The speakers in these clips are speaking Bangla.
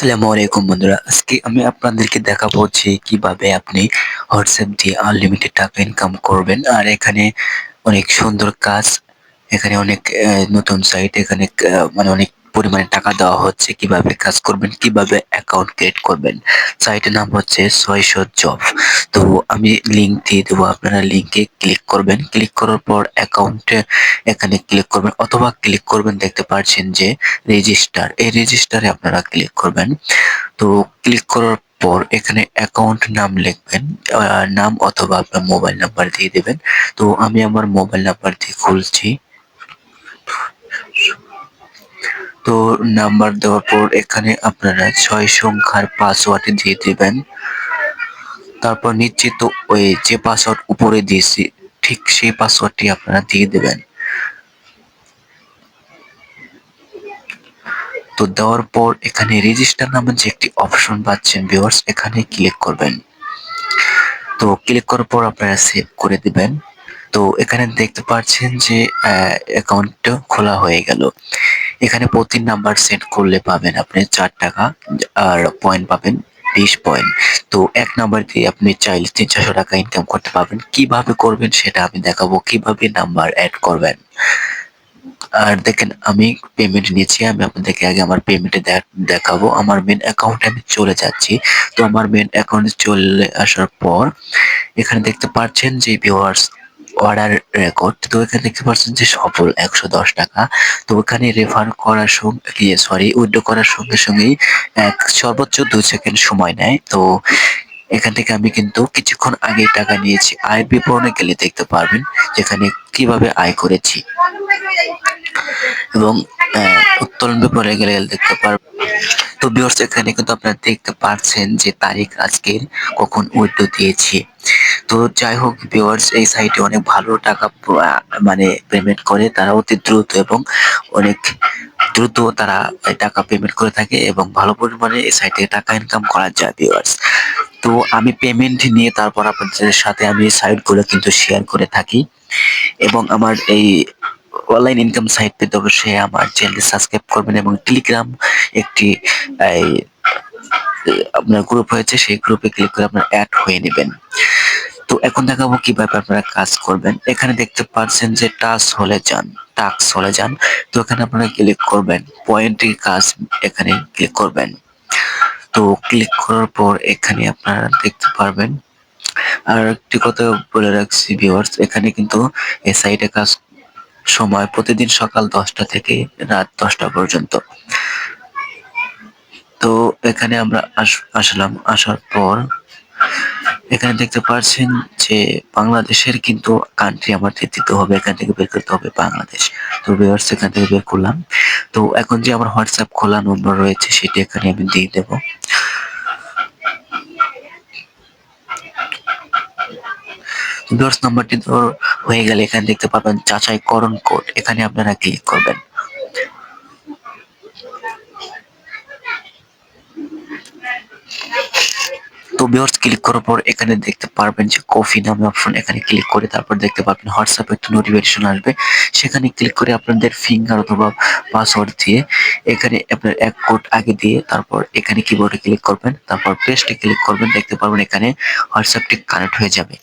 আসসালামু আলাইকুম বন্ধুরা। আজকে আমি আপনাদেরকে দেখাবো যে কীভাবে আপনি হোয়াটসঅ্যাপ দিয়ে আনলিমিটেড টাকা ইনকাম করবেন। আর এখানে অনেক সুন্দর কাজ, এখানে অনেক নতুন সাইট এখানে মানে অনেক পরিমাণে টাকা দেওয়া হচ্ছে। কীভাবে কাজ করবেন, কীভাবে অ্যাকাউন্ট ক্রিয়েট করবেন? সাইটের নাম হচ্ছে ছয়শো জব তো আমি লিংক দিয়ে দেবো, আপনারা লিঙ্কে ক্লিক করবেন। ক্লিক করার পর অ্যাকাউন্টে এখানে ক্লিক করবেন অথবা ক্লিক করবেন, দেখতে পাচ্ছেন যে রেজিস্টার এই রেজিস্টারে আপনারা ক্লিক করবেন। তো ক্লিক করার পর এখানে অ্যাকাউন্ট নাম লিখবেন নাম অথবা আপনার মোবাইল নাম্বার দিয়ে দেবেন। তো আমি আমার মোবাইল নাম্বার দিয়ে খুলছি। তো নাম্বার দেওয়ার পর এখানে আপনারা ছয় সংখ্যার পাসওয়ার্ড দিয়ে দিবেন। তারপর নিশ্চিত ওই যে পাসওয়ার্ড উপরে দিয়েছি, ঠিক সেই পাসওয়ার্ডটি আপনারা দিয়ে দেবেন। তো দেওয়ার পর এখানে রেজিস্টার নামের যে একটি অপশন পাচ্ছেন ভিউয়ার্স এখানে ক্লিক করবেন। তো ক্লিক করার পর আপনারা সেভ করে দিবেন। তো এখানে দেখতে পাচ্ছেন যে অ্যাকাউন্টটা খোলা হয়ে গেল। এখানে প্রতি নাম্বার সেট করলে পাবেন আপনি চার টাকা, আর পয়েন্ট পাবেন বিশ পয়েন্ট তো এক নাম্বার দিয়ে আপনি চাইলে তিন চারশো টাকা ইনকাম করতে পারবেন। কীভাবে করবেন সেটা আমি দেখাবো। কীভাবে নাম্বার অ্যাড করবেন? আর দেখেন, আমি পেমেন্ট নিয়েছি। আমি আপনাদেরকে আগে আমার পেমেন্টে দেখাবো। আমার মেন অ্যাকাউন্টে আমি চলে যাচ্ছি। তো আমার মেন অ্যাকাউন্টে চলে আসার পর এখানে দেখতে পাচ্ছেন যে ভিউয়ার্স অর্ডার রেকর্ড তো এখানে দেখতে পাচ্ছেন যে সফল একশো দশ টাকা। তো ওখানে রেফার করার সঙ্গে সরি উইড্রো করার সঙ্গে সঙ্গেই এক সর্বোচ্চ দুই সেকেন্ড সময় নেয়। তো এখান থেকে আমি কিন্তু কিছুক্ষণ আগে টাকা নিয়েছি। আয় বিবরণে গেলে দেখতে পারবেন যেখানে কীভাবে আয় করেছি। এবং উত্তোলন বিবরণে গেলে দেখতে পারবেন। তো ভিউয়ার্স এখানে কিন্তু আপনারা দেখতে পাচ্ছেন যে তারিখ, আজকের, কখন উইড্রো দিয়েছি। তো যাই হোক ভিউয়ার্স এই সাইটে অনেক ভালো টাকা মানে পেমেন্ট করে। তারা অতি দ্রুত এবং অনেক দ্রুত তারা টাকা পেমেন্ট করে থাকে এবং ভালো পরিমাণে এই সাইটে টাকা ইনকাম করা যায় ভিউয়ার্স তো আমি পেমেন্ট নিয়ে তারপর আপনাদের সাথে আমি সাইটগুলো কিন্তু শেয়ার করে থাকি। এবং আমার এই অনলাইন ইনকাম সাইট পেতে অবশ্যই আমার চ্যানেলটি সাবস্ক্রাইব করবেন এবং টেলিগ্রাম একটি আপনার গ্রুপ হয়েছে, সেই গ্রুপে ক্লিক করে আপনার অ্যাড হয়ে নেবেন। তো এখন দেখাবো কীভাবে আপনারা কাজ করবেন। এখানে দেখতে পাচ্ছেন যে টাচ হলে যান টাক্স হলে যান। তো এখানে আপনারা ক্লিক করবেন পয়েন্টের কাজ এখানে ক্লিক করবেন। তো ক্লিক করার পর এখানে আপনারা দেখতে পারবেন। আর একটি কথা বলে রাখছি ভিউয়ার্স এখানে কিন্তু এই সাইটে কাজ সময় প্রতিদিন সকাল দশটা থেকে রাত দশটা পর্যন্ত। তো এখানে আমরা আস- আসলাম, আসার পর এখানে দেখতে পাচ্ছেন যে বাংলাদেশের কিন্তু কান্ট্রি আমার দিতে হবে, এখান থেকে বের করতে হবে বাংলাদেশ। তো ভিউয়ার্স এখান থেকে বের করলাম। তো এখন যে আমার হোয়াটসঅ্যাপ খোলা নম্বর রয়েছে, সেটি এখানে আমি দিয়ে দেবো। ভিউয়ার্স নাম্বারটি তো হয়ে গেলে, এখানে দেখতে পাবেন যাচাইকরণ কোড। এখানে আপনারা ক্লিক করবেন। তো ক্লিক করার পর এখানে দেখতে পারবেন যে কফি নামে অপশন এখানে ক্লিক করে তারপর দেখতে পাবেন হোয়াটসঅ্যাপে একটা নোটিফিকেশন আসবে। সেখানে ক্লিক করে আপনাদের ফিঙ্গার অথবা পাসওয়ার্ড দিয়ে এখানে আপনার এক কোড আগে দিয়ে তারপর এখানে কিবোর্ডে ক্লিক করবেন, তারপর পেস্টে ক্লিক করবেন, দেখতে পারবেন এখানে হোয়াটসঅ্যাপটি কানেক্ট হয়ে যাবে।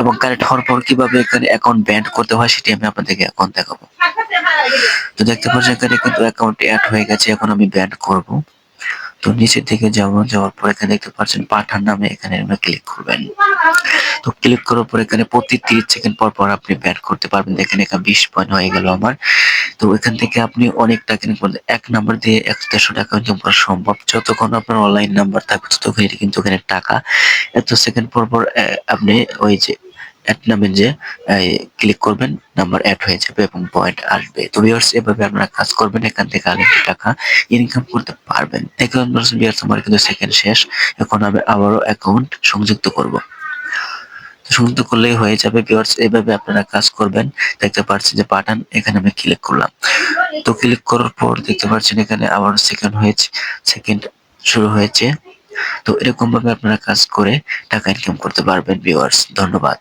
এবং কানেক্ট হওয়ার পর কীভাবে এখানে অ্যাকাউন্ট ব্যান্ড করতে হয় সেটি আমি আপনাদেরকে এখন দেখাবো। তো দেখতে পাচ্ছেন এখানে কিন্তু অ্যাকাউন্ট অ্যাড হয়ে গেছে, এখন আমি ব্যান্ড করব। তো নিচের দিকে যাব যাওয়ার পর এখানে দেখতে পাচ্ছেন পাঠান নামে এখানে ক্লিক করবেন। তো ক্লিক করার পর এখানে প্রতি তিরিশ সেকেন্ড পর পর আপনি ব্যাট করতে পারবেন। দেখেন এখানে বিশ পয়েন্ট হয়ে গেল আমার। তো এখান থেকে আপনি অনেক টাকা ইনকাম এক নাম্বার দিয়ে এক দেড়শো টাকা ইনকাম করা সম্ভব। যতক্ষণ আপনার অনলাইন নাম্বার থাকবে, ততক্ষণ কিন্তু ওখানে টাকা। এত সেকেন্ড পর পর আপনি ওই যে অ্যাড নামের যে ক্লিক করবেন নাম্বার অ্যাড হয়ে যাবে এবং পয়েন্ট আসবে। তো ভিউয়ার্স এভাবে আপনারা কাজ করবেন, এখান থেকে আরেকটি টাকা ইনকাম করতে পারবেন। দেখুন ভিউয়ার্স আমার কিন্তু সেকেন্ড শেষ। এখন আমি আবারও অ্যাকাউন্ট সংযুক্ত করব। সংযুক্ত করলেই হয়ে যাবে ভিউয়ার্স এভাবে আপনারা কাজ করবেন। দেখতে পাচ্ছেন যে পাঠান এখানে আমি ক্লিক করলাম। তো ক্লিক করার পর দেখতে পাচ্ছেন এখানে আবার সেকেন্ড হয়েছে সেকেন্ড শুরু হয়েছে। তো এরকম ভাবে আপনারা কাজ করে টাকা ইনকাম করতে পারবেন ভিউয়ার্স ধন্যবাদ।